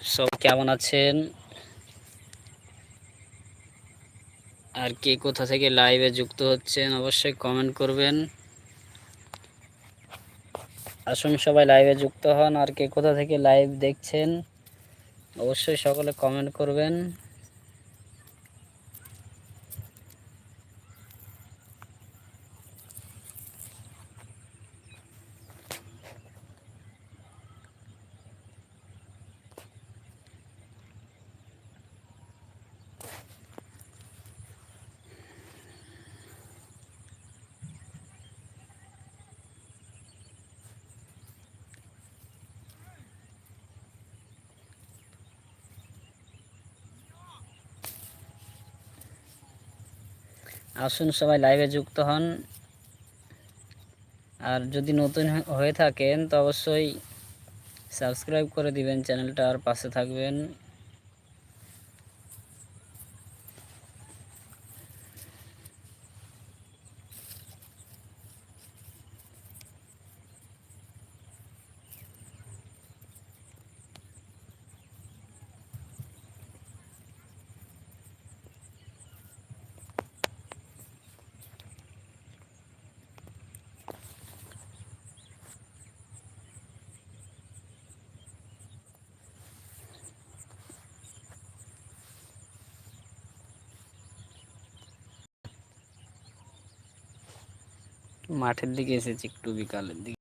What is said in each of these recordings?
সব কেমন আছেন? আর কে কোথা থেকে লাইভে যুক্ত হচ্ছেন অবশ্যই কমেন্ট করবেন। আসুন সবাই লাইভে যুক্ত হন, আর কে কোথা থেকে লাইভ দেখছেন অবশ্যই সকলে কমেন্ট করবেন। আসুন, সবাই লাইভে যুক্ত হন। আর যদি নতুন হয়ে থাকেন, তো অবশ্যই সাবস্ক্রাইব করে দিবেন চ্যানেলটা আর পাশে থাকবেন। মাঠের দিকে এসেছি একটু বিকালের দিকে।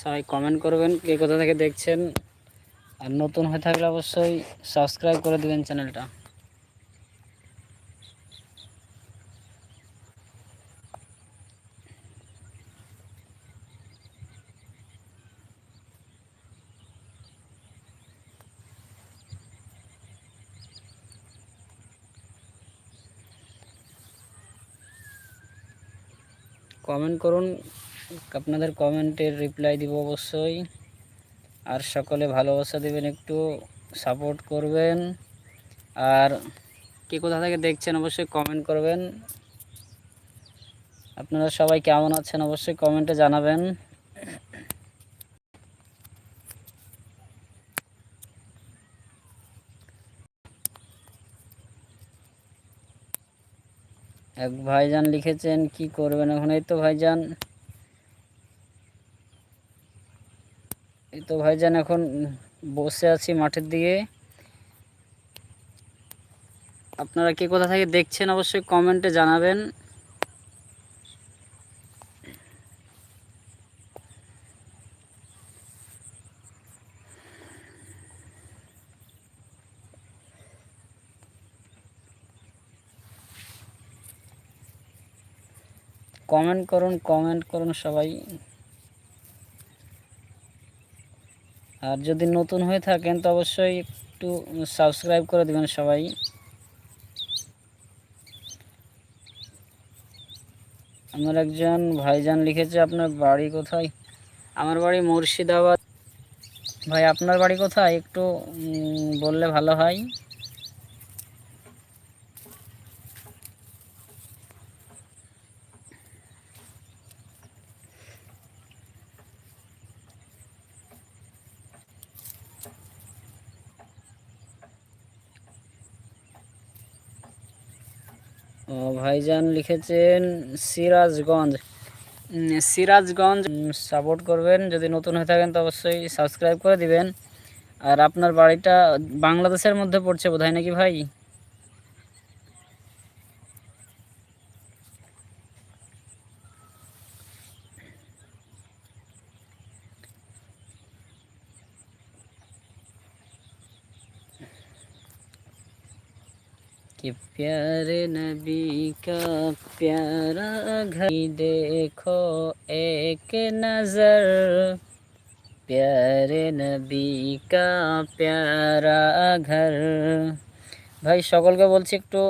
সবাই কমেন্ট করবেন কে কোথা থেকে দেখছেন। আর নতুন হয়ে থাকলে অবশ্যই সাবস্ক্রাইব করে দেবেন চ্যানেলটা কমেন্ট করুন আপনাদের কমেন্টের রিপ্লাই দিব অবশ্যই। আর সকলে ভালোবাসা দেবেন, একটু সাপোর্ট করবেন। আর কে কোথা থেকে দেখছেন অবশ্যই কমেন্ট করবেন। আপনারা সবাই কেমন আছেন অবশ্যই কমেন্টে জানাবেন। এক ভাইজান লিখেছেন, কি করবেন এখন? এই তো ভাইজান। তো ভাইজান এখন বসে আছি মাঠের দিকে। আপনারা কে কোথা থেকে দেখছেন অবশ্যই কমেন্টে জানাবেন। কমেন্ট করুন কমেন্ট করুন সবাই। আর যদি নতুন হয়ে থাকেন, তো অবশ্যই একটু সাবস্ক্রাইব করে দেবেন সবাই। আমার একজন ভাইজান লিখেছে, আপনার বাড়ি কোথায়? আমার বাড়ি মুর্শিদাবাদ। ভাই, আপনার বাড়ি কোথায়? একটু বললে ভালো হয়। ভাইজান লিখেছেন সিরাজগঞ্জ। সিরাজগঞ্জ সাপোর্ট করবেন। যদি নতুন হয়ে থাকেন তো অবশ্যই সাবস্ক্রাইব করে দিবেন। আর আপনার বাড়িটা বাংলাদেশের মধ্যে পড়ছে বোধহয় নাকি ভাই? कि प्यारे नबी का प्यारा घर देखो एक नज़र प्यारे নবী কা প্যারা ঘর ভাই সকলকে বলছি একটু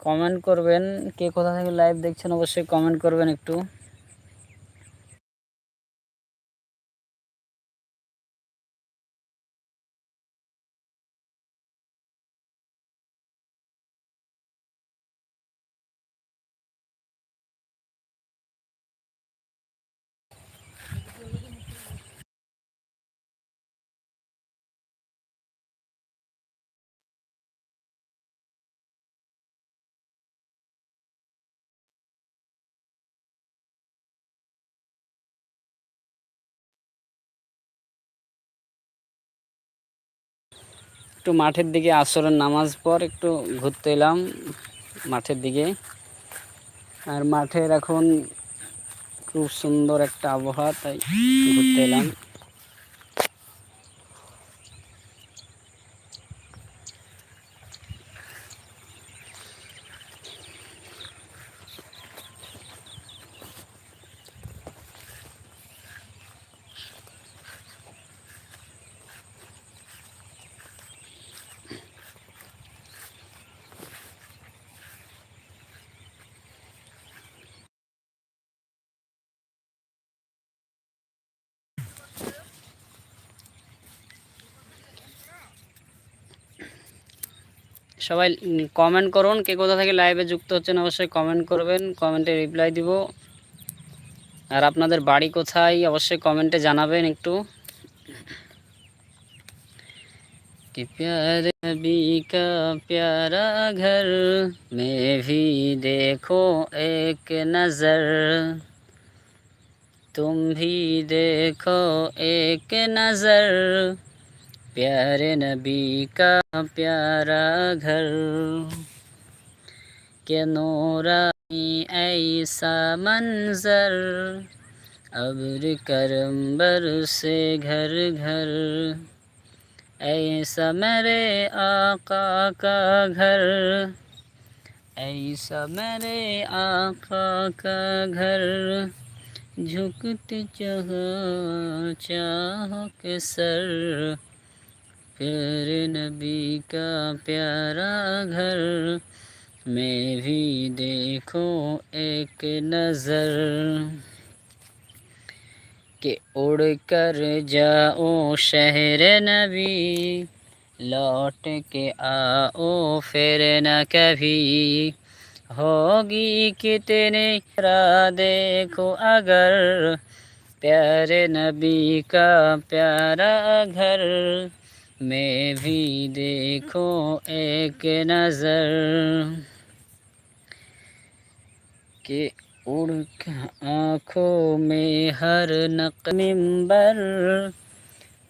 কমেন্ট করবেন কে কোথা থেকে লাইভ দেখছেন অবশ্যই কমেন্ট করবেন একটু একটু মাঠের দিকে আসরের নামাজ পর একটু ঘুরতে এলাম মাঠের দিকে। আর মাঠের এখন খুব সুন্দর একটা আবহাওয়া, তাই ঘুরতে এলাম। সবাই কমেন্ট করুন কে কোথা থেকে লাইভে যুক্ত হচ্ছেন অবশ্যই কমেন্ট করবেন কমেন্টে রিপ্লাই দিব আর আপনাদের বাড়ি কোথায় অবশ্যই কমেন্টে জানাবেন একটু कि प्यारे नबी का प्यारा घर में भी देखो एक नज़र तुम भी देखो एक नज़र پیارے نبی کا پیارا گھر کہ نورانی ایسا منظر، ابر کرم بر سے گھر گھر۔ ایسا میرے آقا کا گھر، ایسا میرے آقا کا گھر۔ جھکت چہا چاہ کے سر پیارے نبی کا پیارا گھر میں بھی دیکھو ایک نظر کہ اڑ کر جاؤ شہر نبی، لوٹ کے آؤ پھر نہ کبھی۔ ہوگی کتنے را دیکھو اگر پیارے نبی کا پیارا گھر۔ میں بھی دیکھو ایک نظر کہ اڑ آنکھوں میں ہر نق ممبر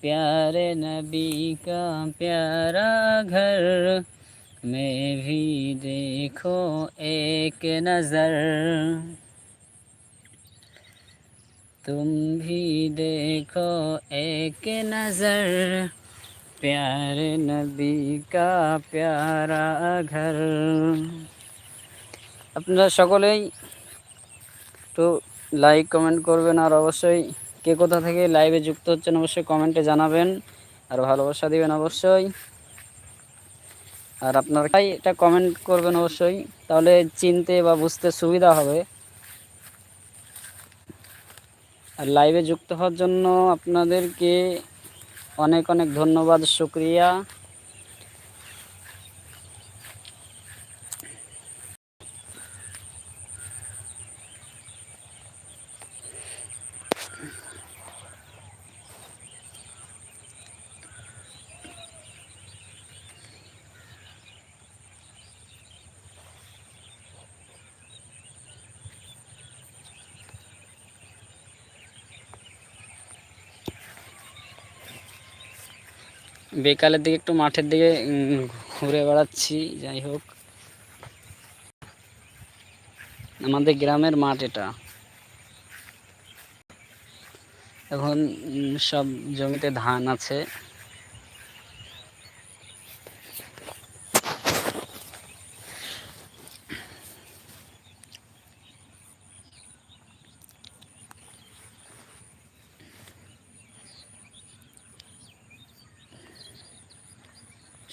پیارے نبی کا پیارا گھر میں بھی دیکھو ایک نظر تم بھی دیکھو ایک نظر प्यारे नबी का प्यारा ঘর আপনারা সকলেই একটু লাইক কমেন্ট করবেন আর অবশ্যই কে কোথা থেকে লাইভে যুক্ত হচ্ছেন অবশ্যই কমেন্টে জানাবেন আর ভালোবাসা দিবেন অবশ্যই আর আপনারা এটা কমেন্ট করবেন অবশ্যই তাহলে চিনতে বা বুঝতে সুবিধা হবে আর লাইভে যুক্ত হওয়ার জন্য আপনাদেরকে অনেক অনেক ধন্যবাদ শুক্রিয়া। বিকালের দিকে একটু মাঠের দিকে ঘুরে বেড়াচ্ছি, যাই হোক। আমাদের গ্রামের মাঠ এটা। এখন সব জমিতে ধান আছে।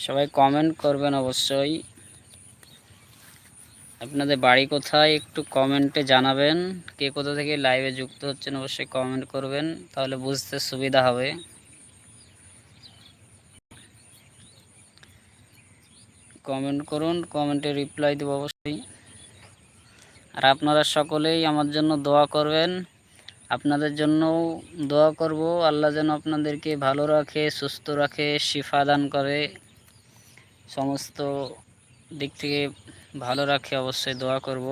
সবাই কমেন্ট করবেন অবশ্যই। আপনাদের বাড়ি কোথায় একটু কমেন্টে জানাবেন। কে কোথা থেকে লাইভে যুক্ত হচ্ছেন অবশ্যই কমেন্ট করবেন, তাহলে বুঝতে সুবিধা হবে। কমেন্ট করুন কমেন্টে রিপ্লাই দেবো অবশ্যই। আর আপনারা সকলেই আমার জন্য দোয়া করবেন। আপনাদের জন্যও দোয়া করব। আল্লাহ যেন আপনাদেরকে ভালো রাখে, সুস্থ রাখে, শিফা দান করে। সমস্ত দিক থেকে ভালো রাখে অবশ্যই দোয়া করব।